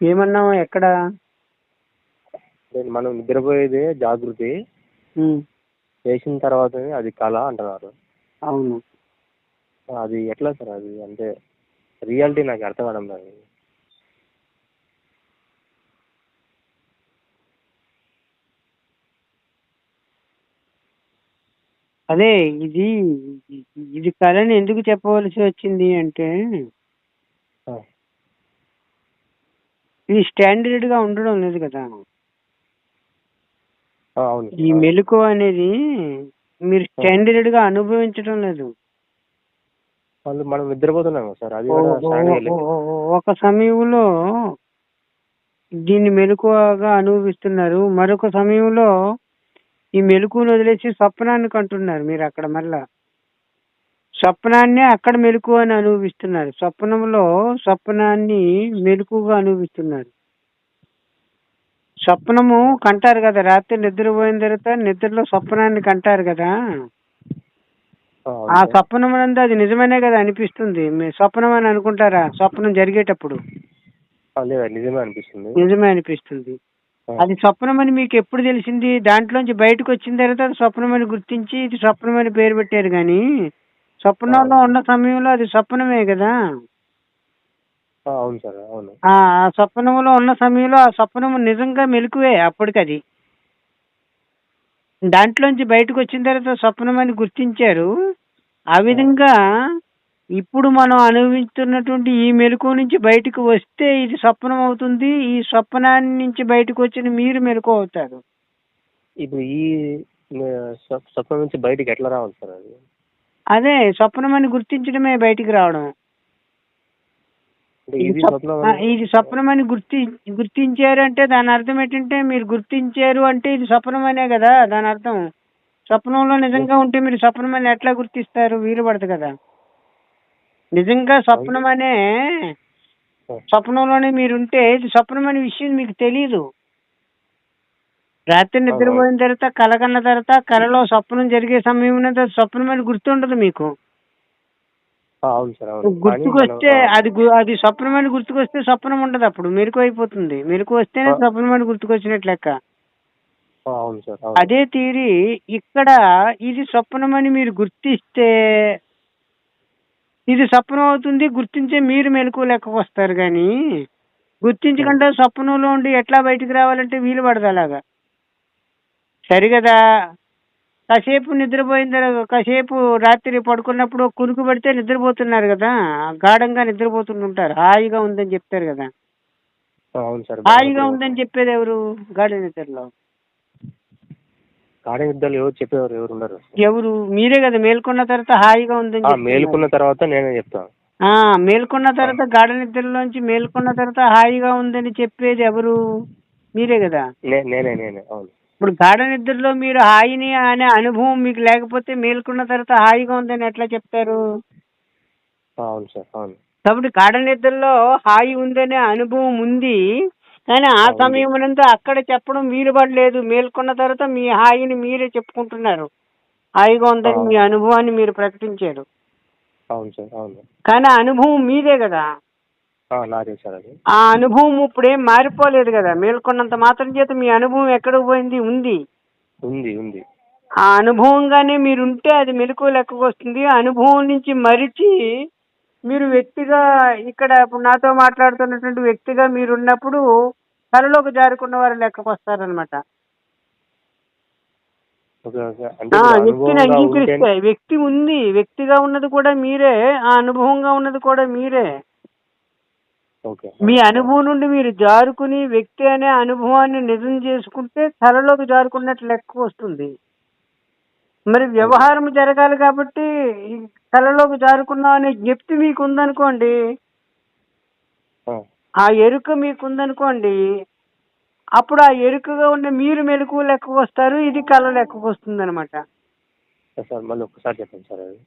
ఏమన్నావు ఎక్కడ? నేను మనం నిద్రపోయేదే జాగృతి. చేసిన తర్వాత అది కళ అంటున్నారు. అవును. అది ఎట్లా సార్ అది? అంటే రియాలిటీ నాకు అర్థం కావడం లేదు. అదే ఇది ఇది కళని ఎందుకు చెప్పవలసి వచ్చింది అంటే ఆ, ఇది స్టాండర్డ్గా ఉండడం లేదు కదా. అవును. ఈ మెలకు అనేది మీరు స్టాండర్డ్గా అనుభవించడం లేదు. వాళ్ళు మనం నిద్రపోతున్నాం కదా సార్ అది ఓ- కూడా ఓ- స్టాండ్ ఓ- ఓ- ఓ- ఒక సమయంలో దీన్ని మెలకువగా అనుభవిస్తున్నారు. మరొక సమయంలో ఈ మెలకువను వదిలేసి స్వప్నాన్ని కంటున్నారు మీరు అక్కడ మళ్ళా. స్వప్నాన్ని అక్కడ మెలకు అని అనుభవిస్తున్నారు. స్వప్నంలో స్వప్నాన్ని మెలకుగా అనుభవిస్తున్నారు. స్వప్నము కంటారు కదా. రాత్రి నిద్రపోయిన తర్వాత నిద్రలో స్వప్నాన్ని కంటారు కదా. ఆ. స్వప్నం నందు అది నిజమనే కదా అనిపిస్తుంది. మీ స్వప్నం అని అనుకుంటారా? స్వప్నం జరిగేటప్పుడు. నిజమే అనిపిస్తుంది. నిజమే అనిపిస్తుంది. అది స్వప్నం అని మీకు ఎప్పుడు తెలిసింది? దాంట్లోంచి బయటకు వచ్చిన తర్వాత స్వప్నం అని గుర్తించి ఇది స్వప్నం అని పేరు పెట్టారు కానీ స్వప్నంలో ఉన్న సమయంలో అది స్వప్నమే కదా? ఆ, అవును సార్ అవును. ఆ స్వప్నంలో ఉన్న సమయంలో ఆ స్వప్నం నిజంగా మెలకువే అప్పటికది. దాంట్లోంచి బయటకు వచ్చిన తర్వాత స్వప్నం అని గుర్తించారు. ఆ విధంగా ఇప్పుడు మనం అనుభవిస్తున్నటువంటి ఈ మెలకు నుంచి బయటకు వస్తే ఇది స్వప్నం అవుతుంది. ఈ స్వప్నాన్ని నుంచి బయటకు వచ్చిన మీరు మెలకు అవుతారు. ఇప్పుడు ఈ స్వప్నం నుంచి బయటికి ఎట్లా రావాలి సార్ అది? అదే స్వప్నం అని గుర్తించడమే బయటికి రావడం. ఇది ఇది స్వప్- స్వప్నం ఆ, అని- ఇది స్వప్నం అని గుర్తి గుర్తించారు అంటే దాని అర్థం ఏంటంటే మీరు గుర్తించారు అంటే ఇది స్వప్నం అనే కదా దాని అర్థం. స్వప్నంలో నిజంగా ఉంటే మీరు స్వప్నం అని ఎట్లా గుర్తిస్తారు? వీలు పడదు కదా. నిజంగా స్వప్నం అనే స్వప్నంలోనే మీరుంటే ఇది స్వప్నం అనే విషయం మీకు తెలియదు రాత్రి నిద్రపోయిన తర్వాత కల కన్న తర్వాత కలలో స్వప్నం జరిగే సమయం స్వప్నం అని గుర్తుండదు మీకు. గుర్తుకొస్తే అది అది స్వప్నం అని గుర్తుకొస్తే స్వప్నం ఉండదు అప్పుడు. మెలకు అయిపోతుంది. మెలకు వస్తేనే. స్వప్నం అని గుర్తుకొచ్చినట్లు లెక్క. ఆ, అవును సార్ అవును. అదే తీరి ఇక్కడ ఇది స్వప్నం అని మీరు గుర్తిస్తే ఇది స్వప్నం అవుతుంది గుర్తించే మీరు మెలకు లెక్కకు వస్తారు కానీ గుర్తించకుండా స్వప్నంలో ఉండి ఎట్లా బయటికి రావాలంటే వీలు పడదు అలాగా. సరి కదా కాసేపు నిద్రపోయిన తర్వాత కాసేపు రాత్రి పడుకున్నప్పుడు కునుకు పడితే నిద్రపోతున్నారు కదా? గాఢంగా నిద్రపోతుంటుంటారు. హాయిగా ఉందని చెప్తారు కదా? ఆ, అవును సార్ హాయిగా ఉందని చెప్పేది ఎవరు? గాఢ నిద్రలో. గాఢ నిద్రలు ఎవరు చెప్పేవారు? ఎవరు ఉండరు. ఎవరు? మీరే కదా మేల్కొన్న తర్వాత హాయిగా ఉందని ఆ, చెప్తున్నారు. మేలుకున్న తర్వాత నేనే చెప్తాను ఆ మేల్కొన్న తర్వాత గాఢ నిద్రలోంచి మేల్కొన్న తర్వాత హాయిగా ఉందని చెప్పేది ఎవరు? మీరే కదా? నే- నేనే నేనే అవును. ఇప్పుడు గాఢ నిద్రలో మీరు హాయిని అనే అనుభవం మీకు లేకపోతే మేల్కొన్న తర్వాత హాయిగా ఉందని ఎట్లా చెప్తారు? అవును సార్ అవును. కాబట్టి గాఢ నిద్రలో హాయి ఉందనే అనుభవం ఉంది. కానీ ఆ. సమయం అక్కడ చెప్పడం వీలు పడలేదు మేల్కొన్న తర్వాత మీ హాయిని మీరే చెప్పుకుంటున్నారు. హాయిగా ఉందని. మీ అనుభవాన్ని మీరు ప్రకటించారు. అవును సార్ అవును. కానీ అనుభవం మీదే కదా? నాదే సార్ అది ఆ అనుభవం ఇప్పుడేం మారిపోలేదు కదా. మేల్కొన్నంత మాత్రం చేత మీ అనుభవం ఎక్కడికి పోయింది? ఉంది. ఉంది ఉంది. ఆ అనుభవంగానే మీరు ఉంటే అది మెలకు లెక్కకు వస్తుంది. అనుభవం నుంచి మరిచి మీరు వ్యక్తిగా ఇక్కడ ఇప్పుడు నాతో మాట్లాడుతున్నటువంటి వ్యక్తిగా మీరు ఉన్నప్పుడు కలలోకి జారుకున్న వారు లెక్కకు వస్తారనమాట వ్యక్తిని అనుభవంగా అంగీకరిస్తే ఉంటే వ్యక్తి ఉంది వ్యక్తిగా ఉన్నది కూడా మీరే ఆ అనుభవంగా ఉన్నది కూడా మీరే. మీ అనుభవం నుండి మీరు జారుకుని వ్యక్తి అనే అనుభవాన్ని నిజం చేసుకుంటే కలలోకి జారుకున్నట్లు లెక్క వస్తుంది. మరి వ్యవహారం జరగాలి కాబట్టి ఈ కలలోకి జారుకున్నాం అనే జ్ఞప్తి మీకు ఉందనుకోండి ఆ, ఆ ఎరుక మీకు ఉందనుకోండి అప్పుడు ఆ ఎరుకగా ఉన్న మీరు మెలకు లెక్కకు వస్తారు ఇది కళ లెక్కకు వస్తుంది అనమాట సార్ మళ్ళీ ఒక్కసారి చెప్పండి సార్ అది.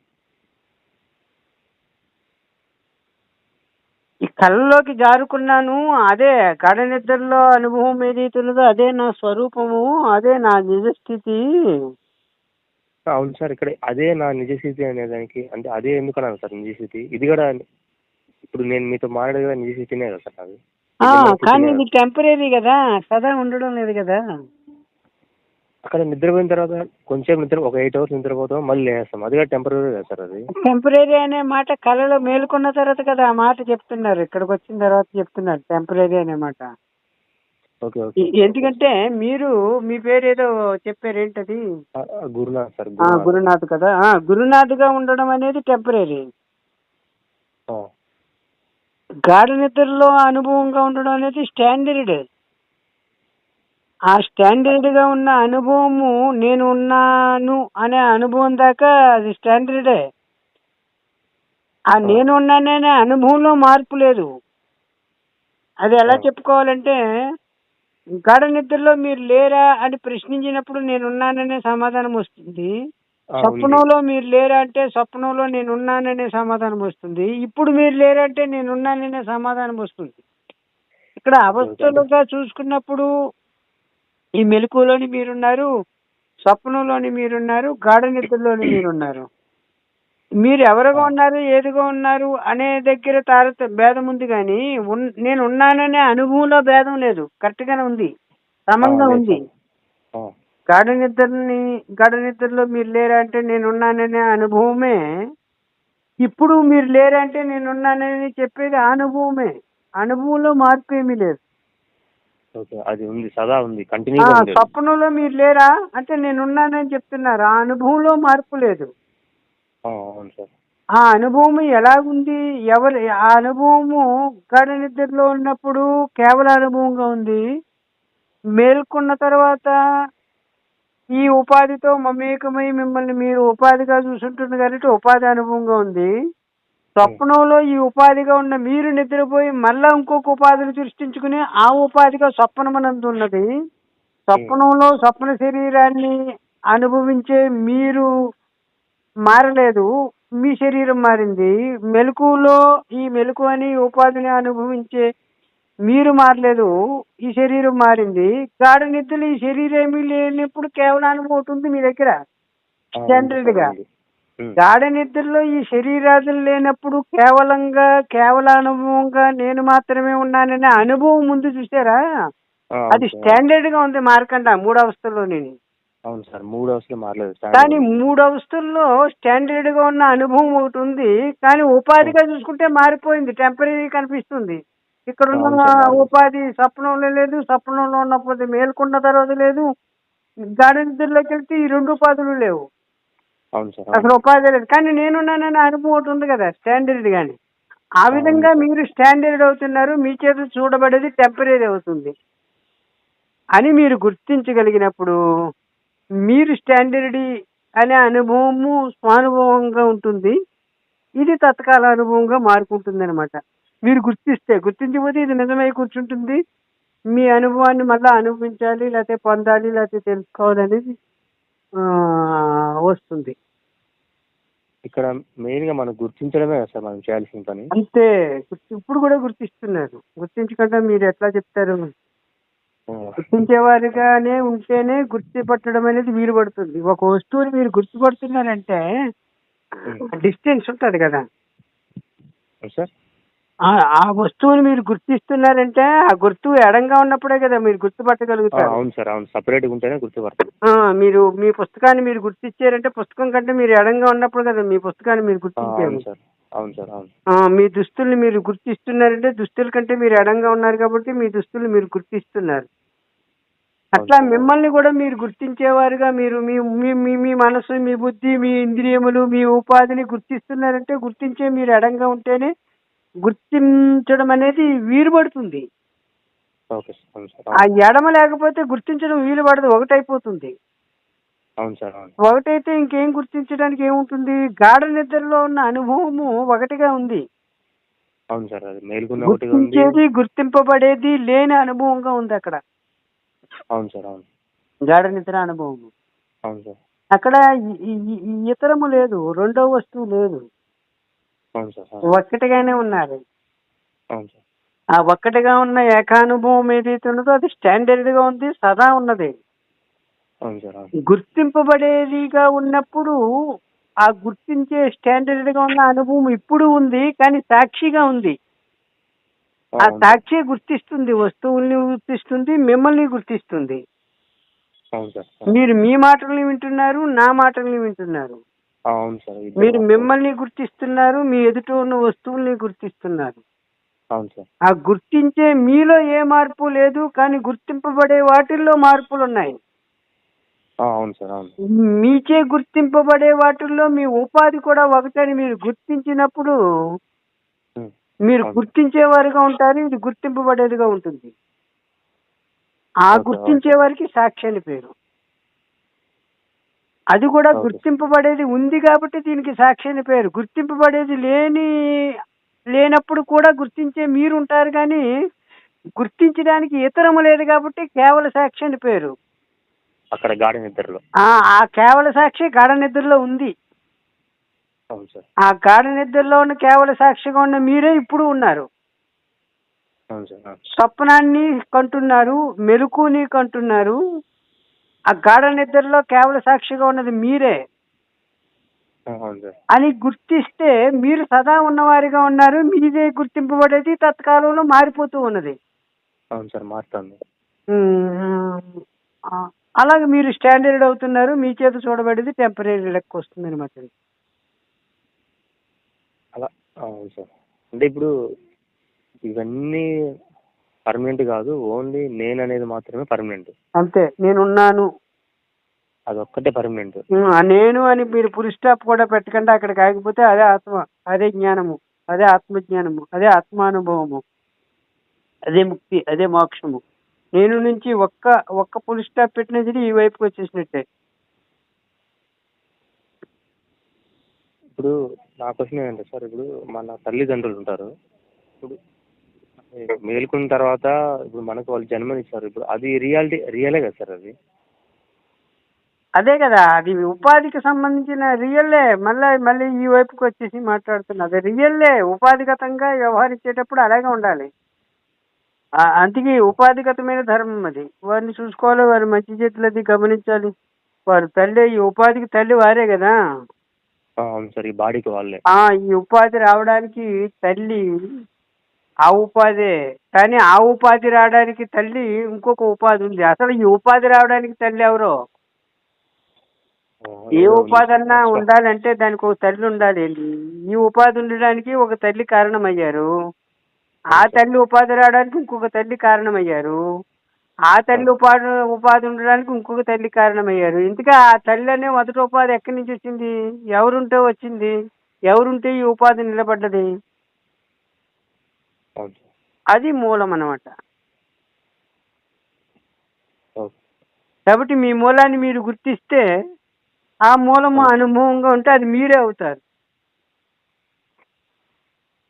కళ్ళలోకి జారుకున్నాను. అదే గాఢ నిద్రలో అనుభవం ఏదైతే ఉన్నదో అదే నా స్వరూపము అదే నా నిజస్థితి. అవును సార్ ఇక్కడ అదే నా నిజస్థితి అనే దానికి అంటే అదే ఎందుకు అన్నాను సార్ నిజస్థితి? ఇది కూడా ఇప్పుడు నేను మీతో మాట్లాడేది కూడా నిజస్థితినే కదా సార్ అది కానీ ఇది టెంపరీ కదా సదా ఉండడం లేదు కదా. అక్కడ నిద్రపోయిన తర్వాత కొంచెం నిద్ర ఒక ఎయిట్ అవర్స్ నిద్రపోతాం మళ్ళీ లేస్తాం. అది టెంపరీ కదా సార్ అది. టెంపరీ అనే మాట కళలో మేలుకున్న తర్వాత కదా ఆ మాట చెప్తున్నారు. ఇక్కడికి వచ్చిన తర్వాత చెప్తున్నారు టెంపరీ అనే మాట. Okay okay. ఎ- ఎందుకంటే మీరు మీ పేరు ఏదో చెప్పారు ఏంటది? గురునాథ్ సార్ గురునాథ్. గురునాథ్ కదా. ఆ, గురునాథ్గా ఉండడం అనేది టెంపరీ గాఢ నిద్రలో అనుభవంగా ఉండడం అనేది స్టాండర్డ్ ఆ స్టాండర్డ్గా ఉన్న అనుభవము నేను ఉన్నాను అనే అనుభవం దాకా అది స్టాండర్డే. ఆ నేను ఉన్నాననే అనుభవంలో మార్పు లేదు. అది ఎలా. చెప్పుకోవాలంటే గాఢ నిద్రలో మీరు లేరా అని ప్రశ్నించినప్పుడు నేను ఉన్నాననే సమాధానం వస్తుంది. స్వప్నంలో మీరు లేరా అంటే స్వప్నంలో నేను ఉన్నాననే సమాధానం వస్తుంది. ఇప్పుడు మీరు లేరా అంటే నేను ఉన్నాననే సమాధానం వస్తుంది. ఇక్కడ అవస్థలుగా చూసుకున్నప్పుడు ఈ మెలకులోని మీరున్నారు స్వప్నంలోని మీరున్నారు గాఢ నిద్రలోని మీరున్నారు. మీరు ఎవరుగా ఉన్నారు ఏదిగా ఉన్నారు అనే దగ్గర తారత భేదం ఉంది కానీ నేను ఉన్నాననే అనుభవంలో భేదం లేదు. కరెక్ట్ గానే ఉంది. సమంగా ఉంది. గాఢ నిద్రని గాఢ నిద్రలో మీరు లేరా అంటే నేనున్నాననే అనుభవమే ఇప్పుడు మీరు లేరా అంటే నేనున్నానని చెప్పేది అనుభవమే. అనుభవంలో మార్పు ఏమీ లేదు. ఓకే అది ఉంది సదా ఉంది ఉంది. అది. స్వప్నంలో మీరు లేరా? అంటే నేనున్నానని చెప్తున్నారు? ఆ అనుభవంలో మార్పు లేదు. ఆ, అవును సార్. ఆ అనుభవం ఎలాగుంది? ఎవరు ఆ అనుభవము గాఢ నిద్రలో ఉన్నప్పుడు కేవల అనుభవంగా ఉంది. మేల్కొన్న తర్వాత ఈ ఉపాధితో మమేకమై మిమ్మల్ని మీరు ఉపాధిగా చూసుంటుంది కాబట్టి ఉపాధి అనుభవంగా ఉంది. స్వప్నంలో ఈ ఉపాధిగా ఉన్న మీరు నిద్రపోయి మళ్ళా ఇంకొక ఉపాధిని సృష్టించుకుని ఆ ఉపాధిగా స్వప్నమనందు ఉన్నది. స్వప్నంలో స్వప్న శరీరాన్ని అనుభవించే మీరు మారలేదు. మీ శరీరం మారింది. మెలకులో ఈ మెలకు అని ఉపాధిని అనుభవించే మీరు మారలేదు. ఈ శరీరం మారింది. గాఢ నిద్రలు ఈ శరీరం ఏమీ లేనప్పుడు కేవలం అనుభవం ఉంది మీ దగ్గర. సార్, గా. గాఢ నిద్రలో ఈ శరీరాదులు లేనప్పుడు కేవలంగా కేవల అనుభవంగా నేను మాత్రమే ఉన్నాననే అనుభవం ముందు చూసారా? అది. స్టాండర్డ్గా ఉంది మార్కండ మూడు అవస్థల్లోని అవును సార్ మూడు అవర్స్లో మారలేదు కానీ మూడు అవస్థల్లో స్టాండర్డ్గా ఉన్న అనుభవం ఒకటి ఉంది కానీ ఉపాధిగా చూసుకుంటే మారిపోయింది టెంపరీ కనిపిస్తుంది. ఇక్కడ ఉన్న. ఉపాధి స్వప్నంలో లేదు స్వప్నంలో ఉన్నప్పుడు మేల్కొన్న తర్వాత లేదు. గాఢ నిద్రలోకి వెళ్తే ఈ రెండు ఉపాధులు లేవు. అవును సార్ అసలు ఉపాధి లేదు. కానీ నేనున్నాననే అనుభవం ఒకటి ఉంది కదా స్టాండర్డ్ గాని. ఆ విధంగా. మీరు స్టాండర్డ్ అవుతున్నారు మీ చేత చూడబడేది టెంపరీ అవుతుంది. అని మీరు గుర్తించగలిగినప్పుడు మీరు స్టాండర్డ్ అనే అనుభవము స్వానుభవంగా ఉంటుంది. ఇది తత్కాల అనుభవంగా మారుకుంటుంది అనమాట మీరు గుర్తిస్తే గుర్తించకపోతే ఇది నిజమై కూర్చుంటుంది. మీ అనుభవాన్ని మళ్ళీ అనుభవించాలి లేకపోతే పొందాలి లేకపోతే తెలుసుకోవాలి అనేది ఆ, వస్తుంది. ఇక్కడ మెయిన్గా మనం గుర్తించడమే కదా సార్ మనం చేయాల్సిన పని? అంతే. ఇప్పుడు కూడా గుర్తిస్తున్నారు. గుర్తించకుండా మీరు ఎట్లా చెప్తారు? గుర్తించేవారిగానే ఉంటేనే గుర్తుపట్టడం అనేది వీలు పడుతుంది. ఒక వస్తువుని మీరు గుర్తుపడుతున్నారంటే డిస్టెన్స్ ఉంటుంది కదా. సార్. ఆ వస్తువుని మీరు గుర్తిస్తున్నారంటే ఆ గుర్తు ఎడంగా ఉన్నప్పుడే కదా మీరు గుర్తుపట్టగలుగుతారు. అవును సార్ అవును. సపరేట్గా ఉంటేనే ఆ, మీరు మీ పుస్తకాన్ని మీరు గుర్తించారంటే పుస్తకం కంటే మీరు ఎడంగా ఉన్నప్పుడు కదా మీ పుస్తకాన్ని మీరు ఆ, గుర్తించారు. అవును సార్. అవును సార్ అవును. ఆ, మీ దుస్తుల్ని మీరు గుర్తిస్తున్నారంటే దుస్తుల కంటే మీరు ఎడంగా ఉన్నారు కాబట్టి మీ దుస్తుల్ని మీరు గుర్తిస్తున్నారు. అట్లా అవును. మిమ్మల్ని కూడా మీరు గుర్తించేవారుగా మీరు మీ మీ మీ మీ మనసు మీ బుద్ధి మీ ఇంద్రియములు మీ ఉపాధిని గుర్తిస్తున్నారంటే గుర్తించే మీరు ఎడంగా ఉంటేనే గుర్తించడం అనేది వీలు పడుతుంది ఓకే సార్. అవును సార్. ఆ అవును. ఎడమ లేకపోతే గుర్తించడం వీలు పడదు ఒకటైపోతుంది. అవును సార్ అవును. ఒకటైతే ఇంకేం గుర్తించడానికి ఏముంటుంది? గాఢ నిద్రలో ఉన్న అనుభవము ఒకటిగా ఉంది. అవును సార్ అది మేల్కొన్న ఒకటిగా ఉంది. గుర్తించేది గుర్తింపబడేది లేని అనుభవంగా ఉంది అక్కడ. అవును సార్ అవును. గాఢ నిద్ర అనుభవం అవును సార్. అక్కడ ఈ- ఈ- ఈ- ఈ ఇతరము లేదు రెండో వస్తువు లేదు. ఒక్కటిగానే ఉన్నారు. ఆ ఒక్కటిగా ఉన్న ఏకానుభవం ఏదైతే ఉన్నదో అది స్టాండర్డ్గా ఉంది సదా ఉన్నది. గుర్తింపబడేదిగా ఉన్నప్పుడు ఆ గుర్తించే స్టాండర్డ్గా ఉన్న అనుభవం ఇప్పుడు ఉంది కానీ సాక్షిగా ఉంది. ఆ. సాక్షి గుర్తిస్తుంది వస్తువుల్ని గుర్తిస్తుంది మిమ్మల్ని గుర్తిస్తుంది. మీరు మీ మాటల్ని వింటున్నారు నా మాటల్ని వింటున్నారు. అవును సార్ మీరు మిమ్మల్ని గుర్తిస్తున్నారు మీ ఎదుట ఉన్న వస్తువుల్ని గుర్తిస్తున్నారు. అవును సార్. ఆ గుర్తించే మీలో ఏ మార్పు లేదు కానీ గుర్తింపబడే వాటిల్లో మార్పులు ఉన్నాయి అవును సార్ అవును. మీచే గుర్తింపబడే వాటిల్లో మీ ఉపాధి కూడా ఒకటని మీరు గుర్తించినప్పుడు. మీరు. గుర్తించేవారుగా ఉంటారు ఇది గుర్తింపబడేదిగా ఉంటుంది. ఆ గుర్తించే వారికి సాక్షి అని పేరు. అది కూడా. గుర్తింపబడేది ఉంది కాబట్టి దీనికి సాక్షి అని పేరు. గుర్తింపబడేది లేని లేనప్పుడు కూడా గుర్తించే మీరు ఉంటారు కానీ గుర్తించడానికి ఇతరము లేదు కాబట్టి కేవల సాక్షి అని పేరు. అక్కడ గార్డెన్ ఇద్దరులో ఆ కేవల సాక్షి గాఢ నిద్రలో ఉంది. ఆ గాఢ నిద్రలో ఉన్న కేవల సాక్షిగా ఉన్న మీరే ఇప్పుడు ఉన్నారు. స్వప్నాన్ని కంటున్నారు మెలకుని కంటున్నారు. ఆ గాఢ నిద్రలో కేవల సాక్షిగా ఉన్నది మీరే. ఆ, అవును సార్ అని గుర్తిస్తే మీరు సదా ఉన్నవారిగా ఉన్నారు మీదే గుర్తింపబడేది తత్కాలంలో మారిపోతూ ఉన్నది. అవును సార్ మారుతుంది. అలాగే మీరు స్టాండర్డ్ అవుతున్నారు మీ చేత చూడబడేది టెంపరీ లెక్క వస్తుంది అనమాట అలా అవును సార్. అంటే ఇప్పుడు ఇవన్నీ పర్మనెంట్ కాదు ఓన్లీ నేను అనేది మాత్రమే పర్మనెంట్ అంతే నేనున్నాను. అదొక్కటే పర్మనెంట్ నేను అని మీరు పులి స్టాప్ కూడా పెట్టకుండా అక్కడికి ఆగిపోతే అదే ఆత్మ అదే జ్ఞానము అదే ఆత్మజ్ఞానము అదే ఆత్మానుభవము అదే ముక్తి అదే మోక్షము. నేను నుంచి ఒక్క ఒక్క పులి స్టాప్ పెట్టినది ఈ వైపుకి వచ్చేసినట్టే. ఇప్పుడు నా క్వశ్చన్ ఏంటంటే సార్ ఇప్పుడు మన తల్లిదండ్రులు ఉంటారు. ఇప్పుడు మేలుకున్న తర్వాత ఇప్పుడు మనకు వాళ్ళు జన్మనిచ్చారు. ఇప్పుడు అది రియాలిటీ రియలే కదా సార్ అది? అదే కదా అది ఉపాధికి సంబంధించిన రియల్లే. మళ్ళీ మళ్ళీ ఈ వైపుకి వచ్చేసి మాట్లాడుతున్నా. అది రియల్లే ఉపాధిగతంగా వ్యవహరించేటప్పుడు అలాగే ఉండాలి. అందుకే ఉపాధిగతమైన ధర్మం అది. వారిని చూసుకోవాలి వారి మంచి చేతులు అది గమనించాలి. వారి తల్లి ఈ ఉపాధికి తల్లి వారే కదా. అవును సార్ ఈ బాడీకి వాళ్ళే. ఈ ఉపాధి రావడానికి తల్లి ఆ ఉపాధే. కానీ ఆ ఉపాధి రావడానికి తల్లి ఇంకొక ఉపాధి ఉంది. అసలు ఈ ఉపాధి రావడానికి తల్లి ఎవరో? ఏ ఉపాధి అన్నా. ఉండాలంటే దానికి ఒక తల్లి ఉండాలి. ఈ ఉపాధి ఉండడానికి ఒక తల్లి కారణమయ్యారు. ఆ తల్లి ఉపాధి రావడానికి ఇంకొక తల్లి కారణమయ్యారు. ఆ తల్లి ఉపాధి ఉపాధి ఉండడానికి ఇంకొక తల్లి కారణమయ్యారు. ఇంతగా ఆ తల్లి అనే మొదటి ఉపాధి ఎక్కడి నుంచి వచ్చింది? ఎవరుంటే వచ్చింది? ఎవరుంటే ఈ ఉపాధి నిలబడ్డది? అది మూలం అన్నమాట ఓకే. కాబట్టి మీ మూలాన్ని మీరు గుర్తిస్తే ఆ మూలము అనుభవంగా ఉంటే అది మీరే అవుతారు.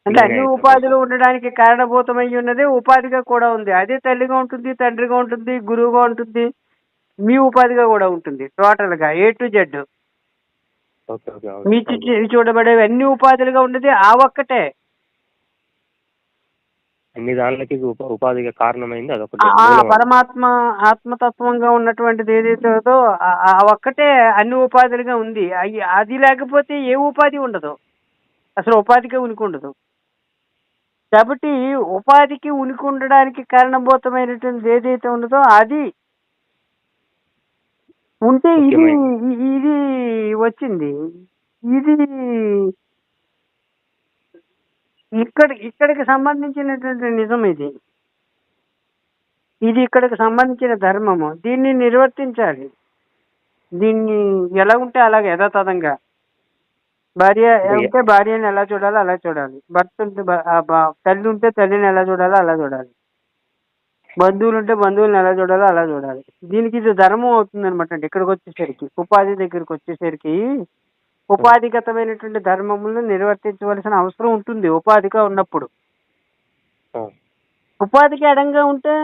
అంటే అన్ని. ఉపాధులు ఉండడానికి కారణభూతమై ఉన్నదే ఉపాధిగా కూడా ఉంది. అదే తల్లిగా ఉంటుంది తండ్రిగా ఉంటుంది గురువుగా ఉంటుంది మీ ఉపాధిగా కూడా ఉంటుంది టోటల్గా ఏ టు జెడ్ మీ చూడబడేవి అన్ని ఉపాధులుగా ఉన్నది ఆ ఒక్కటే. అన్ని దానిలకి ఉప ఉపాధిగా కారణమైంది అదొకటి. ఆ-. పరమాత్మ ఆత్మతత్వంగా ఉన్నటువంటిది ఏదైతే ఉందో ఆ- ఆ ఒక్కటే అన్ని ఉపాధులుగా ఉంది. అయి- అది లేకపోతే ఏ ఉపాధి ఉండదు. అసలు ఉపాధికే ఉనికి ఉండదు. కాబట్టి ఉపాధికి ఉనికి ఉండడానికి కారణభూతమైనటువంటిది ఏదైతే ఉన్నదో అది ఉంటే ఇది ముఖ్యమైనది. ఇ- ఇది వచ్చింది. ఇది ఇక్కడ ఇక్కడికి సంబంధించినటువంటి నిజం ఇది. ఇది ఇక్కడికి సంబంధించిన ధర్మము. దీన్ని నిర్వర్తించాలి. దీన్ని ఎలా ఉంటే అలాగే యథాతథంగా. భార్య ఉంటే భార్యని ఎలా చూడాలో అలా చూడాలి. భర్త ఉంటే తల్లి ఉంటే తల్లిని ఎలా చూడాలో అలా చూడాలి. బంధువులు ఉంటే బంధువులను ఎలా చూడాలో అలా చూడాలి. దీనికి ఇది ధర్మం అవుతుంది అనమాట అండి. ఇక్కడికి వచ్చేసరికి ఉపాధి దగ్గరికి వచ్చేసరికి ఉపాధిగతమైనటువంటి ధర్మములను నిర్వర్తించవలసిన అవసరం ఉంటుంది ఉపాధిగా ఉన్నప్పుడు. ఉపాధికి అడంగా ఉంటే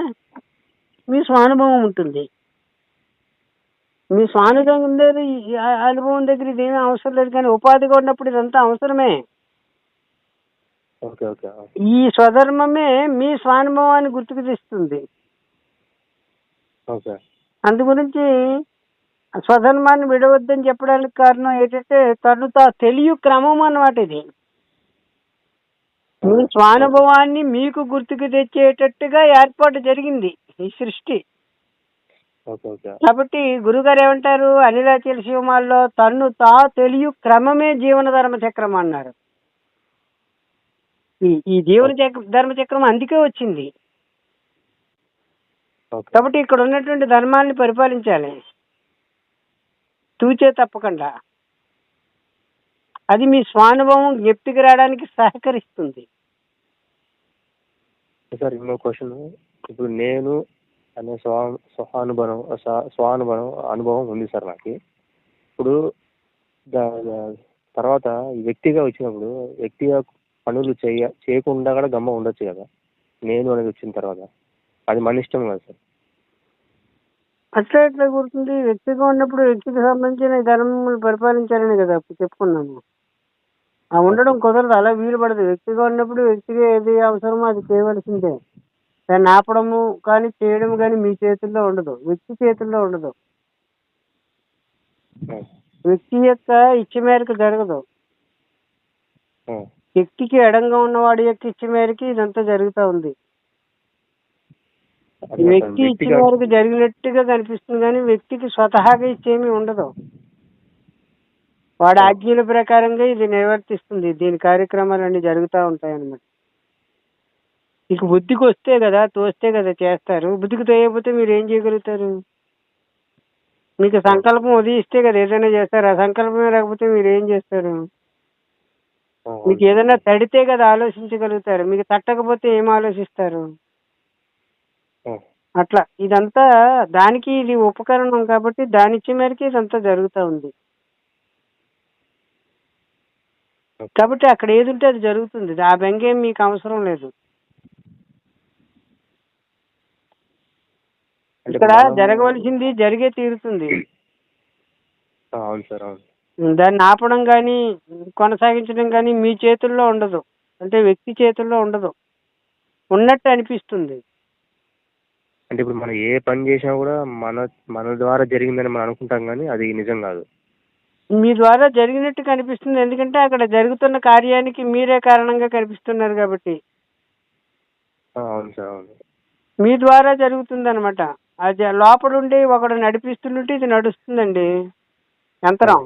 మీ స్వానుభవం ఉంటుంది. మీ స్వానుభవం ఉండేది అనుభవం దగ్గర ఇదేమీ అవసరం లేదు కానీ ఉపాధిగా ఉన్నప్పుడు ఇదంతా అవసరమే. ఈ స్వధర్మమే మీ స్వానుభవాన్ని గుర్తుకు తెస్తుంది. అందు గురించి స్వధర్మాన్ని విడవద్దని చెప్పడానికి కారణం ఏంటంటే తను తా తెలియ క్రమం అన్నమాట ఇది మీ స్వానుభవాన్ని మీకు గుర్తుకు తెచ్చేటట్టుగా ఏర్పాటు జరిగింది ఈ సృష్టి. కాబట్టి గురుగారు ఏమంటారు? అనిలాచల శివమాల్లో తన్ను తా తెలియ క్రమమే జీవన ధర్మ చక్రం అన్నారు. ఈ జీవన చక్ర ధర్మ చక్రం అందుకే వచ్చింది. కాబట్టి ఇక్కడ ఉన్నటువంటి ధర్మాన్ని పరిపాలించాలి. తూచే తప్పకుండా. అది మీ స్వానుభవం జ్ఞప్తికి రావడానికి సహకరిస్తుంది. సార్ ఇంకో క్వశ్చన్. ఇప్పుడు నేను అనే స్వా స్వానుభవం స్వానుభవం అనుభవం ఉంది సార్ నాకు. ఇప్పుడు తర్వాత ఈ వ్యక్తిగా వచ్చినప్పుడు వ్యక్తిగా పనులు చేయ చేయకుండా కూడా గమ్మ ఉండొచ్చు కదా. నేను అనేది వచ్చిన తర్వాత. అది మన ఇష్టం కదా సార్. అట్లా ఎట్లా గుర్తుంది వ్యక్తిగా ఉన్నప్పుడు వ్యక్తికి సంబంధించిన ధర్మములు పరిపాలించాలని కదా అప్పుడు చెప్పుకున్నాము. ఆ ఉండడం కుదరదు అలా వీలు పడదు. వ్యక్తిగా ఉన్నప్పుడు వ్యక్తిగా ఏది అవసరమో అది చేయవలసిందే. దాన్ని ఆపడము కానీ చేయడం కానీ మీ చేతుల్లో ఉండదు. వ్యక్తి చేతుల్లో ఉండదు. వ్యక్తి యొక్క ఇచ్చ మేరకు జరగదు. వ్యక్తికి ఎడంగా ఉన్నవాడి యొక్క ఇచ్చ మేరకు ఇదంతా జరుగుతూ ఉంది. వ్యక్తి ఇచ్చ వ్యక్తిగా మేరకు జరిగినట్టుగా కనిపిస్తుంది కానీ వ్యక్తికి స్వతహాగా ఇచ్చేమీ ఉండదు. వాడి ఆజ్ఞల ప్రకారంగా ఇది నిర్వర్తిస్తుంది. దీని కార్యక్రమాలన్నీ జరుగుతూ ఉంటాయి అన్నమాట మీకు బుద్ధికి వస్తే కదా తోస్తే కదా చేస్తారు. బుద్ధికి తోయకపోతే మీరు ఏం చేయగలుగుతారు? మీకు సంకల్పం ఉదయిస్తే కదా ఏదైనా చేస్తారు. ఆ సంకల్పమే లేకపోతే మీరు ఏం చేస్తారు? మీకు ఏదైనా తడితే కదా ఆలోచించగలుగుతారు. మీకు తట్టకపోతే ఏం ఆలోచిస్తారు? అట్లా. ఇదంతా దానికి ఇది ఉపకరణం కాబట్టి దాని ఇచ్చే మేరకు ఇదంతా జరుగుతూ ఉంది. కాబట్టి అక్కడ ఏది ఉంటే అది జరుగుతుంది. ఆ బెంగేం మీకు అవసరం లేదు. ఇక్కడ జరగవలసింది జరిగే తీరుతుంది. ఆ, అవును సార్ అవును. దాన్ని ఆపడం కానీ కొనసాగించడం కానీ మీ చేతుల్లో ఉండదు. అంటే వ్యక్తి చేతుల్లో ఉండదు. ఉన్నట్టు అనిపిస్తుంది. అంటే ఇప్పుడు మనం ఏ పని చేసినా కూడా మన మన ద్వారా జరిగిందని మనం అనుకుంటాం కానీ అది నిజం కాదు. మీ ద్వారా జరిగినట్టు కనిపిస్తుంది. ఎందుకంటే అక్కడ జరుగుతున్న కార్యానికి మీరే కారణంగా కనిపిస్తున్నారు కాబట్టి. అవును సార్ అవును. మీ ద్వారా జరుగుతుంది అనమాట అది లోపల ఉండి ఒకడు నడిపిస్తుంటే ఇది నడుస్తుందండి. యంత్రం.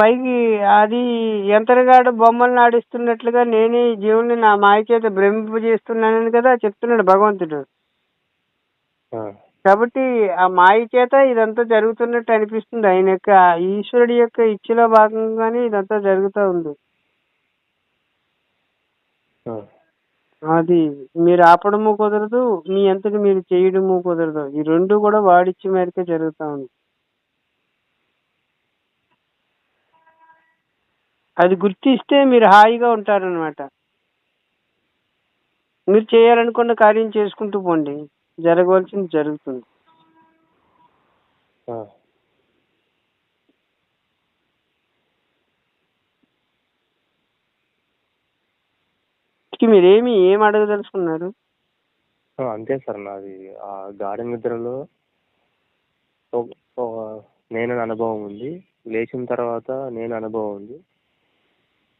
పైకి అది యంత్రగాడు బొమ్మలను ఆడిస్తున్నట్లుగా నేనే ఈ జీవుని నా మాయ చేత భ్రమింపజేస్తున్నానని కదా చెప్తున్నాడు భగవంతుడు. కాబట్టి ఆ మాయ చేత ఇదంతా జరుగుతున్నట్టు అనిపిస్తుంది. ఆయన యొక్క ఈశ్వరుడి యొక్క ఇచ్ఛలో భాగంగానే ఇదంతా జరుగుతూ ఉంది. అది మీరు ఆపడము కుదరదు మీ అంతటి మీరు చేయడము కుదరదు. ఈ రెండు కూడా వాడిచ్చి మేరకే జరుగుతూ ఉంది. అది గుర్తిస్తే మీరు హాయిగా ఉంటారనమాట మీరు చేయాలనుకున్న కార్యం చేసుకుంటూ పోండి. జరగవలసింది జరుగుతుంది. మీరేమి ఏం అడగదలుచుకున్నారు అంతే సార్ నాది. ఆ గాఢ నిద్రలో నేను అనుభవం ఉంది. లేచిన తర్వాత నేను అనుభవం ఉంది.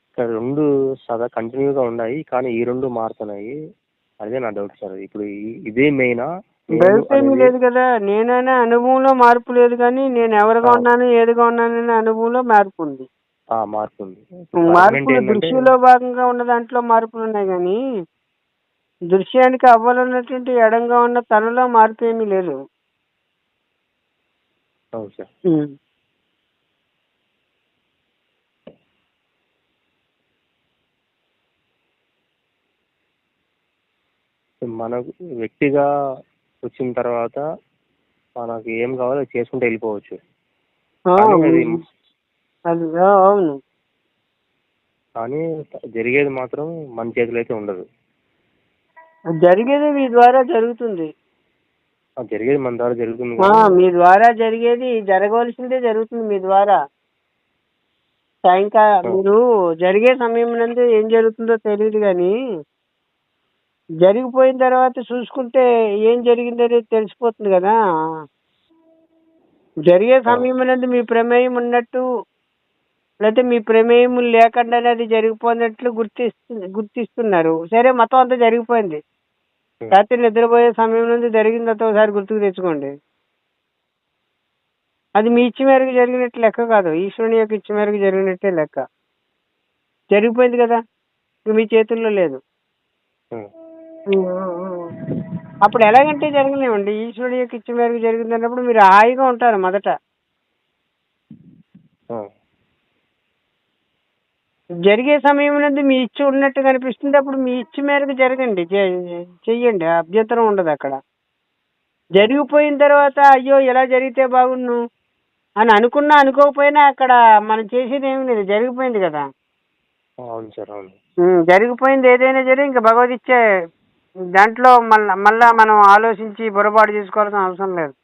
ఇక్కడ రెండు సదా కంటిన్యూగా ఉన్నాయి. కానీ ఈ రెండు మారుతున్నాయి. అదే నా డౌట్ సార్ ఇప్పుడు ఇదే మెయినా డౌట్ ఏమీ లేదు కదా. నేననే అనుభవంలో మార్పు లేదు కానీ నేను ఎవరిగా. ఉన్నాను ఏదిగా ఉన్నాననే అనుభవంలో మార్పు ఉంది. మార్పు ఉంది. ఏంటంటే దృశ్యంలో భాగంగా ఉన్న దాంట్లో మార్పులు ఉన్నాయి కానీ దృశ్యానికి అవ్వాలన్నటువంటి ఎడంగా ఉన్న తనలో మార్పు ఏమీ లేదు. అవును సార్ మనకు వ్యక్తిగా వచ్చిన తర్వాత మనకు ఏం కావాలో చేసుకుంటూ వెళ్ళిపోవచ్చు. అవును. కానీ జరిగేది మాత్రం మన చేతిలో అయితే ఉండదు. జరిగేది మీ ద్వారా జరుగుతుంది. జరిగేది మన ద్వారా జరుగుతుంది మీ ద్వారా జరిగేది జరగవలసిందే జరుగుతుంది మీ ద్వారా. సాయంకాలం మీరు జరిగే సమయం నందు ఏం జరుగుతుందో తెలియదు కానీ జరిగిపోయిన తర్వాత చూసుకుంటే ఏం జరిగిందనేది తెలిసిపోతుంది కదా. జరిగే సమయం నందు మీ ప్రమేయం ఉన్నట్టు లేకపోతే మీ ప్రమేయం లేకుండానే అది జరిగిపోయినట్లు గుర్తిస్తు గుర్తిస్తున్నారు. సరే మొత్తం అంతా జరిగిపోయింది. రాత్రి నిద్రపోయే సమయం నుంచి జరిగిందంతా ఒకసారి గుర్తుకు తెచ్చుకోండి. అది మీ ఇచ్చి మేరకు జరిగినట్టు లెక్క కాదు. ఈశ్వరుని యొక్క ఇచ్చి మేరకు జరిగినట్టే లెక్క. జరిగిపోయింది కదా. మీ చేతుల్లో లేదు. అప్పుడు ఎలాగంటే జరగలేమండి. ఈశ్వరుడి యొక్క ఇచ్చి మేరకు జరిగింది అన్నప్పుడు మీరు హాయిగా ఉంటారు మొదట. జరిగే సమయం నందు మీ ఇచ్చి ఉన్నట్టు కనిపిస్తుంది. అప్పుడు మీ ఇచ్చి మేరకు జరగండి. చెయ్యండి. అభ్యంతరం ఉండదు అక్కడ. జరిగిపోయిన తర్వాత అయ్యో ఎలా జరిగితే బాగున్ను? అని అనుకున్నా అనుకోకపోయినా అక్కడ మనం చేసేది ఏమీ లేదు. జరిగిపోయింది కదా. అవును సార్ అవును. జరిగిపోయింది ఏదైనా సరే ఇంకా భగవదిచ్చే దాంట్లో మళ్ళా మళ్ళా మనం ఆలోచించి పొరపాటు చేసుకోవాల్సిన అవసరం లేదు.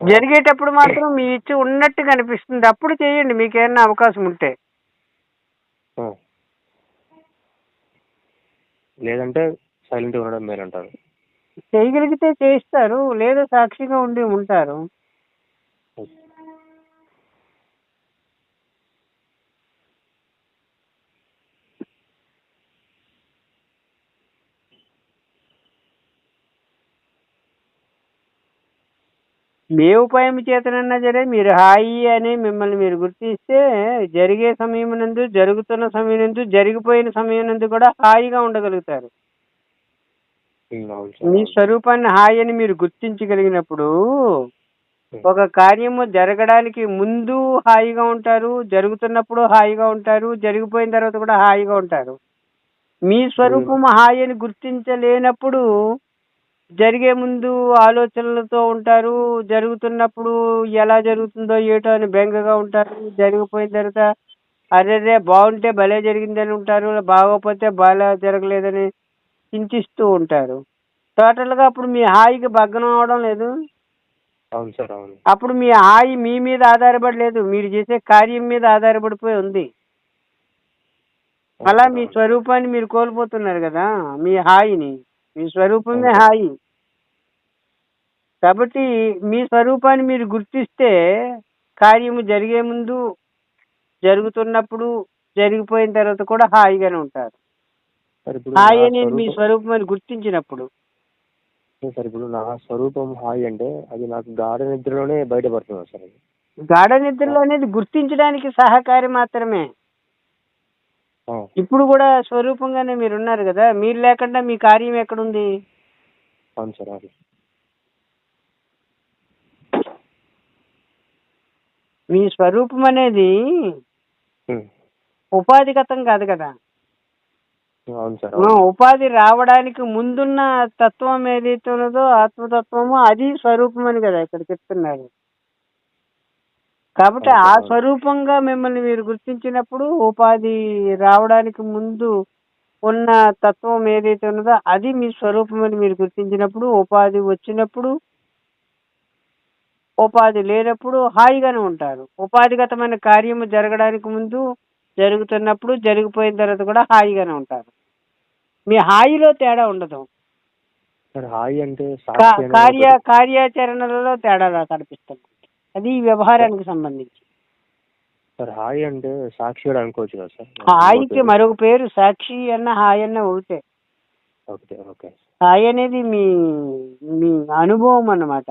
జరిగేటప్పుడు మాత్రం మీ ఇచ్చి ఉన్నట్టు కనిపిస్తుంది. అప్పుడు చేయండి. మీకు ఏమన్నా అవకాశం ఉంటే. లేదంటే సైలెంట్గా ఉండడం మేలంటారు. చేయగలిగితే చేయిస్తారు లేదా సాక్షిగా ఉండి ఉంటారు. ఏ ఉపాయం చేతనన్నా సరే మీరు హాయి అని మిమ్మల్ని మీరు గుర్తిస్తే జరిగే సమయం నందు జరుగుతున్న సమయం నందు జరిగిపోయిన సమయం నందు కూడా హాయిగా ఉండగలుగుతారు. మీ స్వరూపాన్ని హాయి అని మీరు గుర్తించగలిగినప్పుడు ఒక కార్యము జరగడానికి ముందు హాయిగా ఉంటారు జరుగుతున్నప్పుడు హాయిగా ఉంటారు జరిగిపోయిన తర్వాత కూడా హాయిగా ఉంటారు. మీ స్వరూపం హాయి అని గుర్తించలేనప్పుడు జరిగే ముందు ఆలోచనలతో ఉంటారు. జరుగుతున్నప్పుడు ఎలా జరుగుతుందో ఏటో అని బెంగగా ఉంటారు. జరిగిపోయిన తర్వాత అరే బాగుంటే భలే జరిగిందని ఉంటారు. బాగోకపోతే బాగా జరగలేదని చింతిస్తూ ఉంటారు. టోటల్గా అప్పుడు మీ హాయికి భగ్నం అవడం లేదు? అవును సార్ అవును. అప్పుడు మీ హాయి మీ మీద ఆధారపడి లేదు మీరు చేసే కార్యం మీద ఆధారపడిపోయి ఉంది. అలా మీ స్వరూపాన్ని మీరు కోల్పోతున్నారు కదా మీ హాయిని. మీ స్వరూపమే హాయి. కాబట్టి మీ స్వరూపాన్ని మీరు గుర్తిస్తే కార్యము జరిగే ముందు జరుగుతున్నప్పుడు జరిగిపోయిన తర్వాత కూడా హాయిగానే ఉంటారు. హాయి అనేది మీ స్వరూపం- అని గుర్తించినప్పుడు. సార్ ఇప్పుడు నా స్వరూపం హాయి అంటే అది నాకు గాఢ నిద్రలోనే బయటపడుతుంది సార్. గాఢ నిద్రలో అనేది గుర్తించడానికి సహకారి మాత్రమే. ఇప్పుడు కూడా స్వరూపంగానే మీరు ఉన్నారు కదా మీరు లేకుండా మీ కార్యం ఎక్కడుంది? అవును సార్ మీ స్వరూపం అనేది. ఉపాధిగతం కాదు కదా ఉపాధి రావడానికి ముందున్న తత్వం ఏదైతే ఉన్నదో ఆత్మతత్వము అది స్వరూపం అని కదా ఇక్కడ చెప్తున్నారు కాబట్టి ఆ. స్వరూపంగా మిమ్మల్ని మీరు గుర్తించినప్పుడు ఉపాధి రావడానికి ముందు ఉన్న తత్వం ఏదైతే ఉన్నదో అది మీ స్వరూపం అని మీరు గుర్తించినప్పుడు ఉపాధి వచ్చినప్పుడు ఉపాధి లేనప్పుడు హాయిగానే ఉంటారు. ఉపాధిగతమైన కార్యము జరగడానికి ముందు జరుగుతున్నప్పుడు జరిగిపోయిన తర్వాత కూడా హాయిగానే ఉంటారు. మీ హాయిలో తేడా ఉండదు. హాయి అంటే కార్య. కార్యాచరణలలో తేడా కనిపిస్తుంది అది వ్యవహారానికి సంబంధించి. సార్ హాయి అంటే సాక్షి కూడా అనుకోవచ్చు కదా సార్? హాయికి మరొక పేరు సాక్షి అన్న హాయి అన్న ఒకటే ఓకే ఓకే. హాయి అనేది మీ మీ అనుభవం అన్నమాట.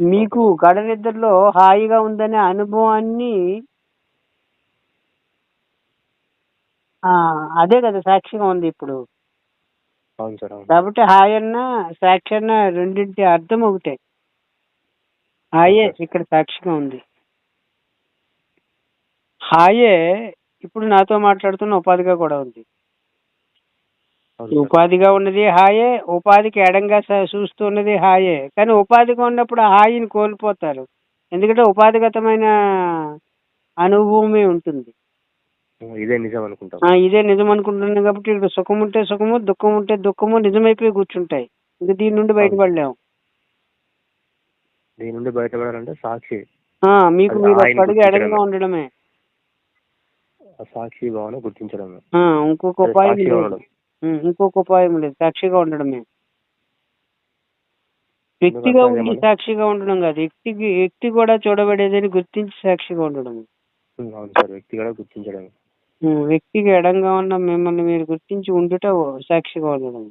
మీకు గడ నిద్రలో హాయిగా ఉందనే అనుభవాన్ని అదే కదా సాక్షిగా ఉంది ఇప్పుడు. కాబట్టి హాయ్ అన్న సాక్షి అన్న రెండింటి అర్థం ఒకటే. హాయే ఇక్కడ సాక్షిగా ఉంది. హాయే ఇప్పుడు నాతో మాట్లాడుతున్న ఉపాధిగా కూడా ఉంది. ఉపాధిగా ఉన్నది హాయే ఉపాధికి ఎడంగా చూస్తున్నది హాయే. కానీ ఉపాధిగా ఉన్నప్పుడు హాయిని కోల్పోతారు. ఎందుకంటే ఉపాధిగతమైన అనుభవమే ఉంటుంది. ఇదే నిజం అనుకుంటాం. ఇదే నిజం అనుకుంటున్నాను కాబట్టి ఇక్కడ సుఖం ఉంటే సుఖము దుఃఖం ఉంటే దుఃఖము నిజమైపోయి కూర్చుంటాయి. ఇంకా దీని నుండి బయటపడలేము దీని నుండి బయటపడాలంటే సాక్షి. మీకు మీరు అడుగు ఎడంగా. ఉండడమే. సాక్షి భావన గుర్తించడం ఇంకొక ఉపాయం ఇంకొక ఉపాయం లేదు సాక్షిగా ఉండడమే. వ్యక్తిగా ఉండి సాక్షిగా ఉండడం కాదు వ్యక్తికి వ్యక్తి కూడా చూడబడేదని గుర్తించి సాక్షిగా ఉండడం అవును సార్ వ్యక్తి కూడా గుర్తించడం వ్యక్తికి ఎడంగా ఉన్న మిమ్మల్ని మీరు గుర్తించి ఉండుట సాక్షిగా ఉండడం